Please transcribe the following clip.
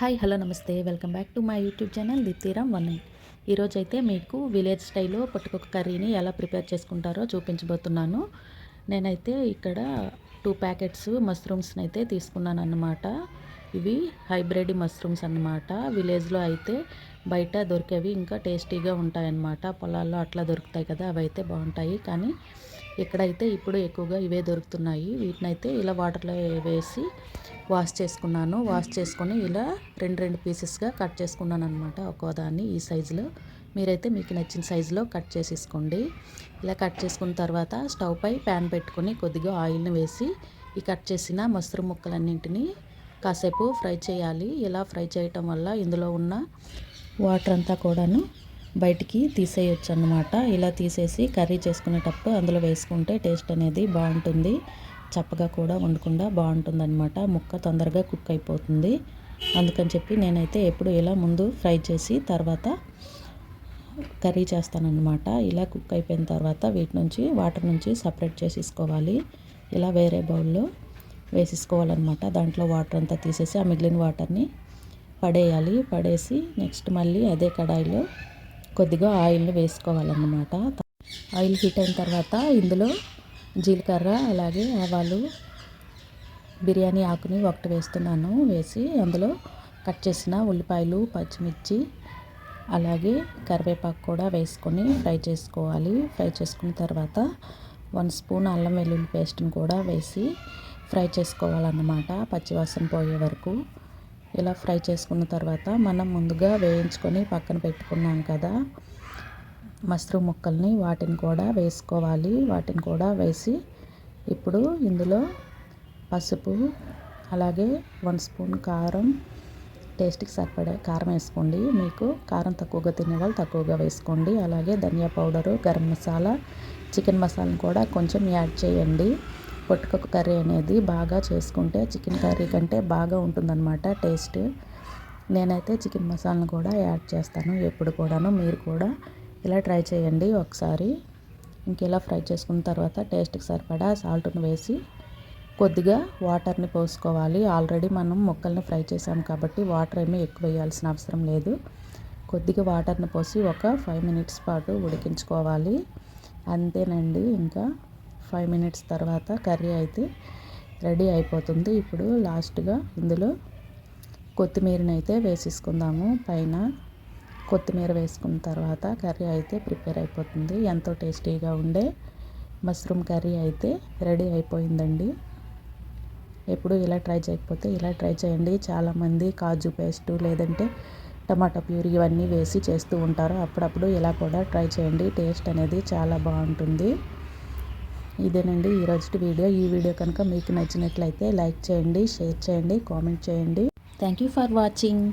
Hi hello నమస్తే. Welcome back to my YouTube channel దిప్తీరామ్ one ఈరోజు అయితే మీకు విలేజ్ స్టైల్లో పట్టుకొక కర్రీని ఎలా ప్రిపేర్ చేసుకుంటారో చూపించబోతున్నాను. నేనైతే ఇక్కడ టూ ప్యాకెట్స్ మష్రూమ్స్ని అయితే తీసుకున్నాను అన్నమాట ఇవి హైబ్రిడ్ మష్రూమ్స్ అన్నమాట. విలేజ్లో అయితే బయట దొరికేవి ఇంకా టేస్టీగా ఉంటాయన్నమాట. పొలాల్లో అట్లా దొరుకుతాయి కదా అవి అయితే బాగుంటాయి. కానీ ఇక్కడైతే ఇప్పుడు ఎక్కువగా ఇవే దొరుకుతున్నాయి. వీటినైతే ఇలా వాటర్లో వేసి వాష్ చేసుకున్నాను. వాష్ చేసుకొని ఇలా రెండు రెండు పీసెస్గా కట్ చేసుకున్నాను అనమాట ఒక్కోదాన్ని ఈ సైజులో. మీరైతే మీకు నచ్చిన సైజులో కట్ చేసేసుకోండి. ఇలా కట్ చేసుకున్న తర్వాత స్టవ్ పై ప్యాన్ పెట్టుకొని కొద్దిగా ఆయిల్ని వేసి ఈ కట్ చేసిన మష్రూమ్ ముక్కలన్నింటినీ కాసేపు ఫ్రై చేయాలి. ఇలా ఫ్రై చేయటం వల్ల ఇందులో ఉన్న వాటర్ అంతా కూడాను బయటికి తీసేయచ్చు అనమాట ఇలా తీసేసి కర్రీ చేసుకునేటప్పుడు అందులో వేసుకుంటే టేస్ట్ అనేది బాగుంటుంది. చప్పగా కూడా ఉండకుండా బాగుంటుంది అనమాట ముక్క తొందరగా కుక్ అయిపోతుంది. అందుకని చెప్పి నేనైతే ఎప్పుడు ఇలా ముందు ఫ్రై చేసి తర్వాత కర్రీ చేస్తానన్నమాట. ఇలా కుక్ అయిపోయిన తర్వాత వీటి నుంచి వాటర్ నుంచి సపరేట్ చేసేసుకోవాలి. ఇలా వేరే బౌల్లో వేసేసుకోవాలన్నమాట. దాంట్లో వాటర్ అంతా తీసేసి ఆ మిగిలిన వాటర్ని పడేయాలి. పడేసి నెక్స్ట్ మళ్ళీ అదే కడాయిలో కొద్దిగా ఆయిల్ని వేసుకోవాలన్నమాట. ఆయిల్ హీట్ అయిన తర్వాత ఇందులో జీలకర్ర అలాగే ఆవాలు బిర్యానీ ఆకుని ఒకటి వేస్తున్నాను వేసి అందులో కట్ చేసిన ఉల్లిపాయలు పచ్చిమిర్చి అలాగే కరివేపాకు కూడా వేసుకొని ఫ్రై చేసుకోవాలి. ఫ్రై చేసుకున్న తర్వాత వన్ స్పూన్ అల్లం వెల్లుల్లి పేస్ట్ని కూడా వేసి ఫ్రై చేసుకోవాలన్నమాట పచ్చివాసన పోయే వరకు. ఇలా ఫ్రై చేసుకున్న తర్వాత మనం ముందుగా వేయించుకొని పక్కన పెట్టుకున్నాం కదా మష్రూమ్ ముక్కల్ని వాటిని కూడా వేసుకోవాలి. వాటిని కూడా వేసి ఇప్పుడు ఇందులో పసుపు అలాగే వన్ స్పూన్ కారం టేస్ట్కి సరిపడే కారం వేసుకోండి. మీకు కారం తక్కువగా తినేవాళ్ళు తక్కువగా వేసుకోండి. అలాగే ధనియా పౌడరు గరం మసాలా చికెన్ మసాలాను కూడా కొంచెం యాడ్ చేయండి. పొట్టుకొక్క కర్రీ అనేది బాగా చేసుకుంటే చికెన్ కర్రీ కంటే బాగా ఉంటుందన్నమాట టేస్ట్. నేనైతే చికెన్ మసాలాను కూడా యాడ్ చేస్తాను ఎప్పుడు కూడాను మీరు కూడా ఇలా ట్రై చేయండి ఒకసారి. ఇంకెలా ఫ్రై చేసుకున్న తర్వాత టేస్ట్కి సరిపడా సాల్ట్ను వేసి కొద్దిగా వాటర్ని పోసుకోవాలి. ఆల్రెడీ మనం ముక్కల్ని ఫ్రై చేసాం కాబట్టి వాటర్ ఏమీ ఎక్కువ వేయాల్సిన అవసరం లేదు. కొద్దిగా వాటర్ని పోసి ఒక ఫైవ్ మినిట్స్ పాటు ఉడికించుకోవాలి. అంతేనండి ఇంకా. ఫైవ్ మినిట్స్ తర్వాత కర్రీ అయితే రెడీ అయిపోతుంది. ఇప్పుడు లాస్ట్గా ఇందులో కొత్తిమీరని అయితే వేసేసుకుందాము. పైన కొత్తిమీర వేసుకున్న తర్వాత కర్రీ అయితే ప్రిపేర్ అయిపోతుంది. ఎంతో టేస్టీగా ఉండే మష్రూమ్ కర్రీ అయితే రెడీ అయిపోయిందండి. ఎప్పుడు ఇలా ట్రై చేయకపోతే ఇలా ట్రై చేయండి. చాలామంది కాజు పేస్టు లేదంటే టమాటా ప్యూరీ ఇవన్నీ వేసి చేస్తూ ఉంటారు. అప్పుడప్పుడు ఇలా కూడా ట్రై చేయండి. టేస్ట్ అనేది చాలా బాగుంటుంది. ఇదేనండి ఈరోజు వీడియో. ఈ వీడియో కనుక మీకు నచ్చినట్లయితే లైక్ చేయండి షేర్ చేయండి కామెంట్ చేయండి. Thank you for watching